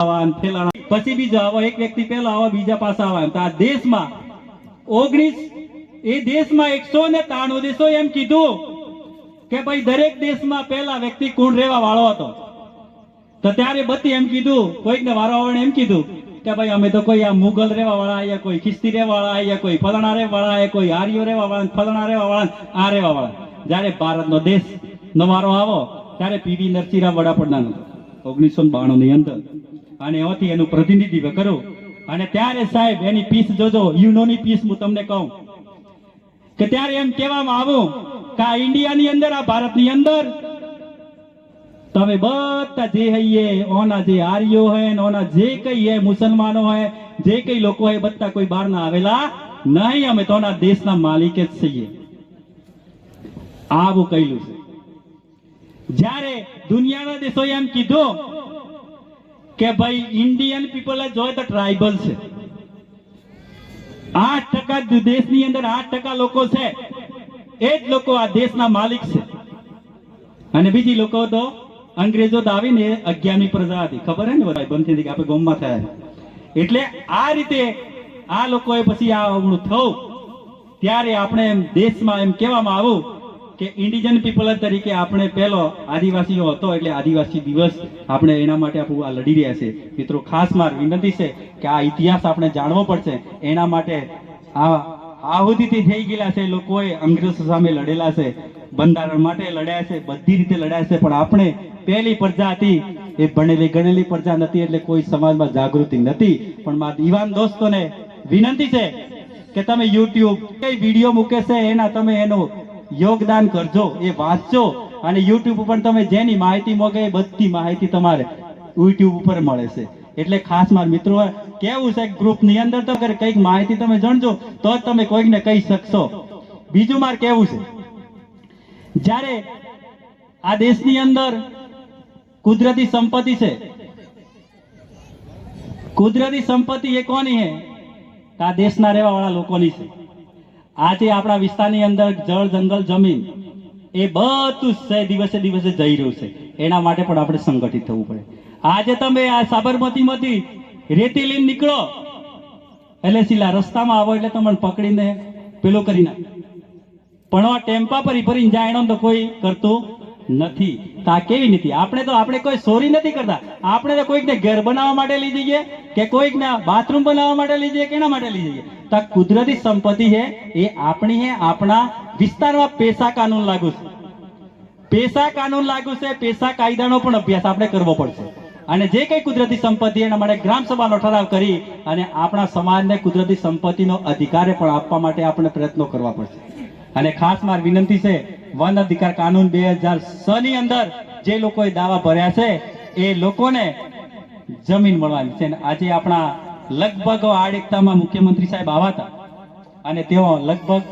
પછી બીજા આવા, એક વ્યક્તિ પહેલા આવા, બીજા પાસે આવા તો આ દેશમાં ઓગણીસ, એ દેશમાં એકસો ને ત્રાણું દેશો એમ કીધું કે ભાઈ દરેક દેશમાં પહેલા વ્યક્તિ કુંડ રહેવા વાળો હતો. તો ત્યારે બધી એમ કીધું, કોઈકને વારાવાળાને એમ કીધું કે ભાઈ અમે તો કોઈ આ મુગલ રહેવા વાળા આયા, કોઈ ખિસ્તી રહેવા વાળા આયા, કોઈ ફલણા રહેવા વાળા આયા, કોઈ આર્યો રહેવા વાળા ફલણા રહેવા વાળા આ રહેવા વાળા. જ્યારે ભારતનો દેશ નો વારો આવો, ત્યારે પીવી નરસિંહરામ વડાપ્રધાન ઓગણીસો બાણું ની અંદર. અને એમાંથી એનું પ્રતિનિધિત્વ કરો. અને ત્યારે સાહેબ, એની પીસ જોજો, યુનોની પીસ હું તમને કહું. કે ત્યારે એમ કહેવામાં આવું કે આ ઇન્ડિયાની અંદર, આ ભારતની અંદર તમે બધા જે હૈયે ઓના જે આર્યો હે ઓના જે કઈ હે મુસલમાનો હે, જે કઈ લોકો હે બધા કોઈ બહારના આવેલા નહીં. અમે તો ઓના દેશના માલિક જ છીએ. આવું કહ્યું છે. જ્યારે દુનિયાના દેશોએ એમ કીધું કે ભાઈ ઇન્ડિયન પીપલ જ હોય તો ટ્રાઇબલ છે. આઠ ટકા દેશની અંદર આઠ ટકા લોકો છે. એ જ લોકો આ દેશના માલિક છે. અને બીજી લોકો તો અંગ્રેજો તો આવીને અગિયારમી પ્રજા હતી. ખબર હે ને બધા બંધ થઈ આપણે ગોમમાં થયા એટલે આ રીતે આ લોકોએ પછી આ હમણું થવું. ત્યારે આપણે દેશમાં એમ કહેવામાં આવું કે ઇન્ડિજન પીપલ તરીકે આપણે પહેલો આદિવાસીઓ હતો એટલે આદિવાસી દિવસ આપણે એના માટે આપણું આ લડી રહ્યા છે. મિત્રો, ખાસ માર વિનંતી છે કે આ ઇતિહાસ આપણે જાણવો પડશે. એના માટે આ આહુતિથી થઈ ગયેલા છે, લોકોએ અંગ્રેજો સામે લડેલા છે, બંધારણ માટે લડ્યા છે, બધી રીતે લડ્યા છે, પણ આપણે પહેલી પ્રજા હતી. એ ભણેલી ગણેલી પ્રજા નથી, એટલે કોઈ સમાજમાં જાગૃતિ નથી. પણ મારા દિવાન દોસ્તોને વિનંતી છે કે તમે યુટ્યુબ કઈ વીડિયો મૂકે છે એના તમે એનું યોગદાન કરજો, એ વાંચજો. અને યુટ્યુબ ઉપર તમે જેની માહિતી મોગે એ બધી માહિતી તમારે યુટ્યુબ ઉપર મળે છે. એટલે ખાસ મારા મિત્રો, કેવું છે ગ્રુપની અંદર? તો કંઈક માહિતી તમે જાણજો, તો જ તમે કોઈકને કહી શકશો. બીજું માર કેવું છે? જ્યારે આ દેશની અંદર કુદરતી સંપત્તિ છે, કુદરતી સંપત્તિ એ કોની છે? આ દેશના રહેવા વાળા લોકોની છે. આજે આપણા વિસ્તારની અંદર જળ, જંગલ, જમીન એ બધું છે, દિવસે દિવસે જઈ રહ્યું છે. એના માટે પણ આપણે સંગઠિત થવું પડે. આજે તમે આ સાબરમતીમાંથી રેતી લઈને નીકળો, એટલે સીલા રસ્તામાં આવો એટલે તમને પકડીને પેલો કરી નાખે. પણ આ ટેમ્પા પર ભરીને જાણો તો કોઈ કરતું નથી. તો આ કેવી નથી આપણે તો, આપણે કોઈ ચોરી નથી કરતા. આપણે તો કોઈકને ઘર બનાવવા માટે લઈ જઈએ કે કોઈકને બાથરૂમ બનાવવા માટે લઈ જઈએ કે એના માટે લઈ જઈએ? તો આ કુદરતી સંપત્તિ છે એ આપણી છે આપણા વિસ્તારમાં પેશા કાનૂન લાગુ છે. પેશા કાનૂન લાગુ છે પેશા કાયદાનો પણ અભ્યાસ આપણે કરવો પડશે. અને જે કઈ કુદરતી સંપત્તિ એના માટે ગ્રામ સભાનો ઠરાવ કરી અને આપણા સમાજને કુદરતી સંપત્તિનો અધિકાર પણ આપવા માટે આપણે પ્રયત્નો કરવા પડશે. અને ખાસ મારી વિનંતી છે, વન અધિકાર કાનૂન બે હજારની અંદર જે લોકોએ દાવા ભર્યા છે, એ લોકોને જમીન મળવાની છે. અને આજે આપણા લગભગ આડેકતામાં મુખ્યમંત્રી સાહેબ આવા હતા અને તેઓ લગભગ